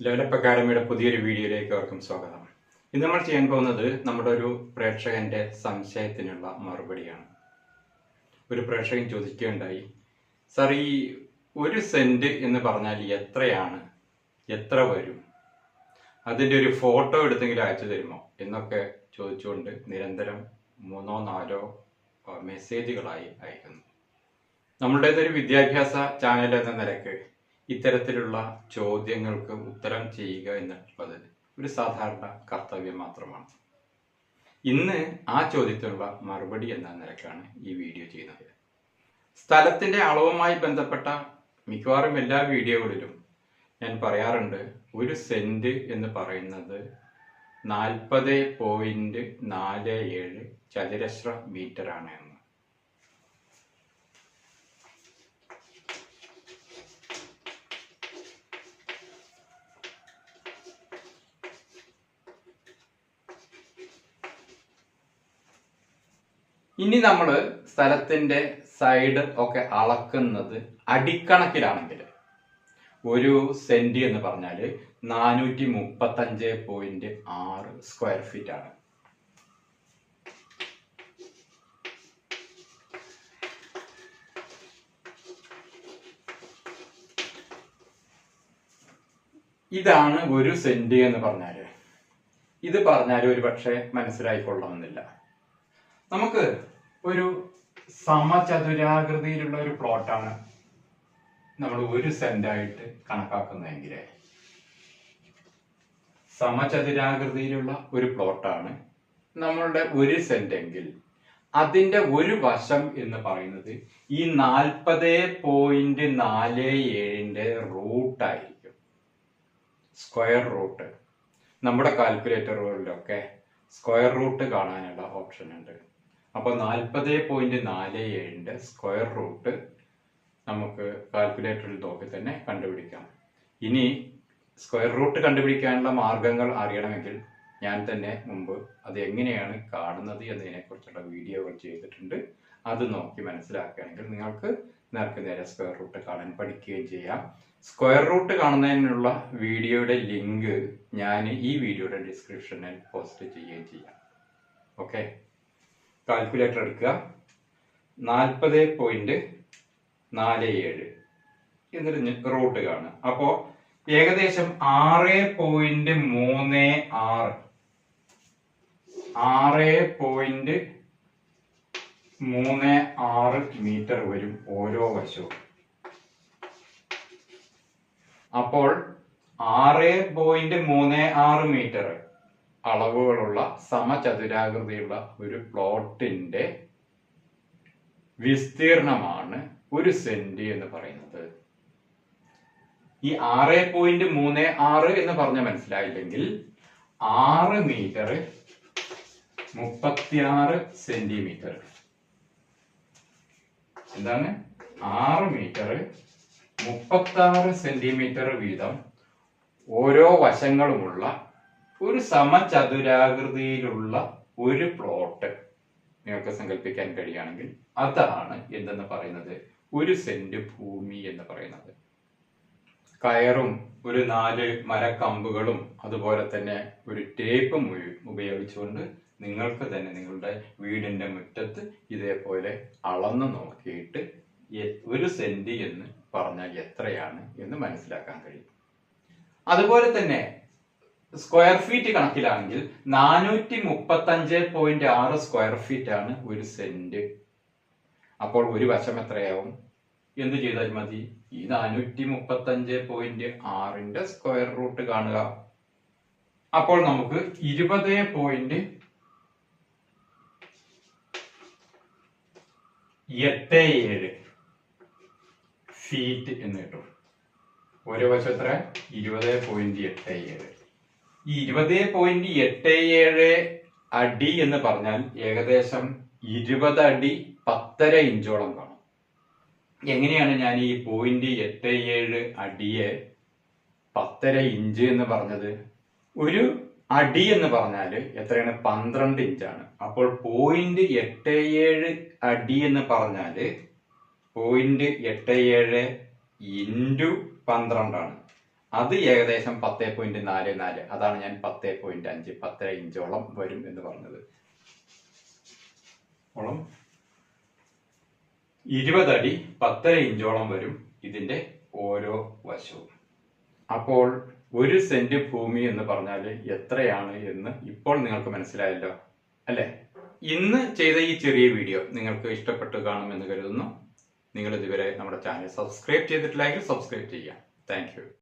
Level up അക്കാഡമിയുടെ പുതിയൊരു വീഡിയോയിലേക്ക് അവർക്കും സ്വാഗതം. ഇന്ന് നമ്മൾ ചെയ്യാൻ പോകുന്നത് നമ്മുടെ ഒരു പ്രേക്ഷകന്റെ സംശയത്തിനുള്ള മറുപടിയാണ്. ഒരു പ്രേക്ഷകൻ ചോദിക്കുകയുണ്ടായി സാർ ഈ ഒരു സെന്റ് എന്ന് പറഞ്ഞാൽ എത്രയാണ്? എത്ര വരും? അതിന്റെ ഒരു ഫോട്ടോ എടുത്തെങ്കിലും അയച്ചു തരുമോ? എന്നൊക്കെ ചോദിച്ചുകൊണ്ട് നിരന്തരം മൂന്നോ നാലോ മെസ്സേജുകളായി അയക്കുന്നു. നമ്മളുടേതൊരു വിദ്യാഭ്യാസ ചാനൽ എന്ന നിലയ്ക്ക് ഇത്തരത്തിലുള്ള ചോദ്യങ്ങൾക്ക് ഉത്തരം ചെയ്യുക എന്നുള്ളത് ഒരു സാധാരണ കർത്തവ്യം മാത്രമാണ്. ഇന്ന് ആ ചോദ്യത്തിനുള്ള മറുപടി എന്ന നിലക്കാണ് ഈ വീഡിയോ ചെയ്യുന്നത്. സ്ഥലത്തിന്റെ അളവുമായി ബന്ധപ്പെട്ട മിക്കവാറും എല്ലാ വീഡിയോകളിലും ഞാൻ പറയാറുണ്ട് ഒരു സെന്റ് എന്ന് പറയുന്നത് നാൽപ്പത് പോയിന്റ് നാല് ഏഴ് ചതുരശ്ര മീറ്ററാണ് എന്ന്. ഇനി നമ്മൾ സ്ഥലത്തിന്റെ സൈഡ് ഒക്കെ അളക്കുന്നത് അടിക്കണക്കിലാണെങ്കിൽ ഒരു സെന്റ് എന്ന് പറഞ്ഞാൽ നാനൂറ്റി മുപ്പത്തഞ്ച് പോയിന്റ് ആറ് സ്ക്വയർ ഫീറ്റ് ആണ്. ഇതാണ് ഒരു സെന്റ് എന്ന് പറഞ്ഞാൽ ഇത് പറഞ്ഞാൽ ഒരു പക്ഷേ മനസ്സിലായിക്കൊള്ളണമെന്നില്ല. നമുക്ക് ഒരു സമചതുരാകൃതിയിലുള്ള ഒരു പ്ലോട്ടാണ് നമ്മൾ ഒരു സെന്റായിട്ട് കണക്കാക്കുന്നതെങ്കിൽ സമചതുരാകൃതിയിലുള്ള ഒരു പ്ലോട്ടാണ് നമ്മളുടെ ഒരു സെന്റ് എങ്കിൽ അതിന്റെ ഒരു വശം എന്ന് പറയുന്നത് ഈ നാൽപ്പത് പോയിന്റ് നാല് ഏഴിന്റെ റൂട്ടായിരിക്കും. Square root. നമ്മുടെ കാൽക്കുലേറ്ററുകളിലൊക്കെ സ്ക്വയർ റൂട്ട് കാണാനുള്ള ഓപ്ഷൻ ഉണ്ട്. അപ്പോൾ നാൽപ്പത് പോയിന്റ് നാല് ഏഴിന്റെ സ്ക്വയർ റൂട്ട് നമുക്ക് കാൽക്കുലേറ്ററിൽ നോക്കി തന്നെ കണ്ടുപിടിക്കാം. ഇനി സ്ക്വയർ റൂട്ട് കണ്ടുപിടിക്കാനുള്ള മാർഗങ്ങൾ അറിയണമെങ്കിൽ ഞാൻ തന്നെ മുമ്പ് അത് എങ്ങനെയാണ് കാണുന്നത് എന്നതിനെക്കുറിച്ചുള്ള വീഡിയോകൾ ചെയ്തിട്ടുണ്ട്. അത് നോക്കി മനസ്സിലാക്കുകയാണെങ്കിൽ നിങ്ങൾക്ക് നേർക്ക് നേരെ സ്ക്വയർ റൂട്ട് കാണാൻ പഠിക്കുകയും ചെയ്യാം. സ്ക്വയർ റൂട്ട് കാണുന്നതിനുള്ള വീഡിയോയുടെ ലിങ്ക് ഞാൻ ഈ വീഡിയോയുടെ ഡിസ്ക്രിപ്ഷനിൽ പോസ്റ്റ് ചെയ്യുകയും ചെയ്യാം. ഓക്കെ കാൽക്കുലേറ്റർ എടുക്കുക. നാൽപ്പത് പോയിന്റ് നാല് ഏഴ്. എന്നിട്ട് റൂട്ട് കാണുക. അപ്പോൾ ഏകദേശം ആറ് പോയിന്റ് മൂന്ന് ആറ്. ആറ് പോയിന്റ് മൂന്ന് ആറ് മീറ്റർ വരും ഓരോ വശവും. അപ്പോൾ ആറ് പോയിന്റ് മൂന്ന് ആറ് മീറ്റർ അളവുകളുള്ള സമചതുരാകൃതിയുള്ള ഒരു പ്ലോട്ടിന്റെ വിസ്തീർണമാണ് ഒരു സെന്റ് എന്ന് പറയുന്നത്. ഈ ആറ് പോയിന്റ് മൂന്ന് ആറ് എന്ന് പറഞ്ഞ മനസ്സിലായില്ലെങ്കിൽ ആറ് മീറ്റർ മുപ്പത്തിയാറ് സെന്റിമീറ്റർ എന്താണ്? ആറ് മീറ്റർ മുപ്പത്തി ആറ് സെന്റിമീറ്റർ വീതം ഓരോ വശങ്ങളുമുള്ള ഒരു സമചതുരാകൃതിയിലുള്ള ഒരു പ്ലോട്ട് നിങ്ങൾക്ക് സങ്കല്പിക്കാൻ കഴിയുകയാണെങ്കിൽ അതാണ് എന്തെന്ന് പറയുന്നത്? ഒരു സെന്റ് ഭൂമി എന്ന് പറയുന്നത്. കയറും ഒരു നാല് മരക്കമ്പുകളും അതുപോലെ തന്നെ ഒരു ടേപ്പും ഉപയോഗിച്ചുകൊണ്ട് നിങ്ങൾക്ക് തന്നെ നിങ്ങളുടെ വീടിന്റെ മുറ്റത്ത് ഇതേപോലെ അളന്ന് നോക്കിയിട്ട് ഒരു സെന്റ് എന്ന് പറഞ്ഞാൽ എത്രയാണ് എന്ന് മനസ്സിലാക്കാൻ കഴിയും. അതുപോലെ തന്നെ സ്ക്വയർ ഫീറ്റ് കണക്കിലാണെങ്കിൽ നാനൂറ്റി മുപ്പത്തി അഞ്ച് പോയിന്റ് ആറ് സ്ക്വയർ ഫീറ്റ് ആണ് ഒരു സെന്റ് അപ്പോൾ ഒരു വശം എത്രയാവും? എന്ത് ചെയ്താൽ മതി. ഈ നാനൂറ്റി മുപ്പത്തി അഞ്ച് പോയിന്റ് ആറിന്റെ സ്ക്വയർ റൂട്ട് കാണുക. അപ്പോൾ നമുക്ക് ഇരുപത് പോയിന്റ് എട്ട് ഏഴ് ഫീറ്റ് എന്ന് കിട്ടും. ഓരോ വശം എത്ര ഇരുപത് പോയിന്റ് എട്ട് ഏഴ്. ഈ ഇരുപത് പോയിന്റ് എട്ട് ഏഴ് അടി എന്ന് പറഞ്ഞാൽ ഏകദേശം ഇരുപത് അടി പത്തര ഇഞ്ചോളം കാണും. എങ്ങനെയാണ് ഞാൻ ഈ പോയിന്റ് എട്ട് ഏഴ് അടിയെ പത്തര ഇഞ്ച് എന്ന് പറഞ്ഞത്? ഒരു അടി എന്ന് പറഞ്ഞാൽ എത്രയാണ്? പന്ത്രണ്ട് ഇഞ്ചാണ്. അപ്പോൾ പോയിന്റ് എട്ട് ഏഴ് അടി എന്ന് പറഞ്ഞാൽ പോയിന്റ് എട്ട് ഏഴ് ഇന്റു പന്ത്രണ്ടാണ്. അത് ഏകദേശം പത്ത് പോയിന്റ് നാല് നാല്. അതാണ് ഞാൻ പത്ത് പോയിന്റ് അഞ്ച് പത്തര ഇഞ്ചോളം വരും എന്ന് പറഞ്ഞത്. ഓളം. ഇരുപതടി പത്തര ഇഞ്ചോളം വരും ഇതിന്റെ ഓരോ വശവും. അപ്പോൾ ഒരു സെന്റ് ഭൂമി എന്ന് പറഞ്ഞാൽ എത്രയാണ് എന്ന് ഇപ്പോൾ നിങ്ങൾക്ക് മനസ്സിലായല്ലോ അല്ലെ? ഇന്ന് ചെയ്ത ഈ ചെറിയ വീഡിയോ നിങ്ങൾക്ക് ഇഷ്ടപ്പെട്ടു കാണുമെന്ന് കരുതുന്നു. നിങ്ങൾ ഇതുവരെ നമ്മുടെ ചാനൽ സബ്സ്ക്രൈബ് ചെയ്തിട്ടില്ലെങ്കിൽ സബ്സ്ക്രൈബ് ചെയ്യാം താങ്ക്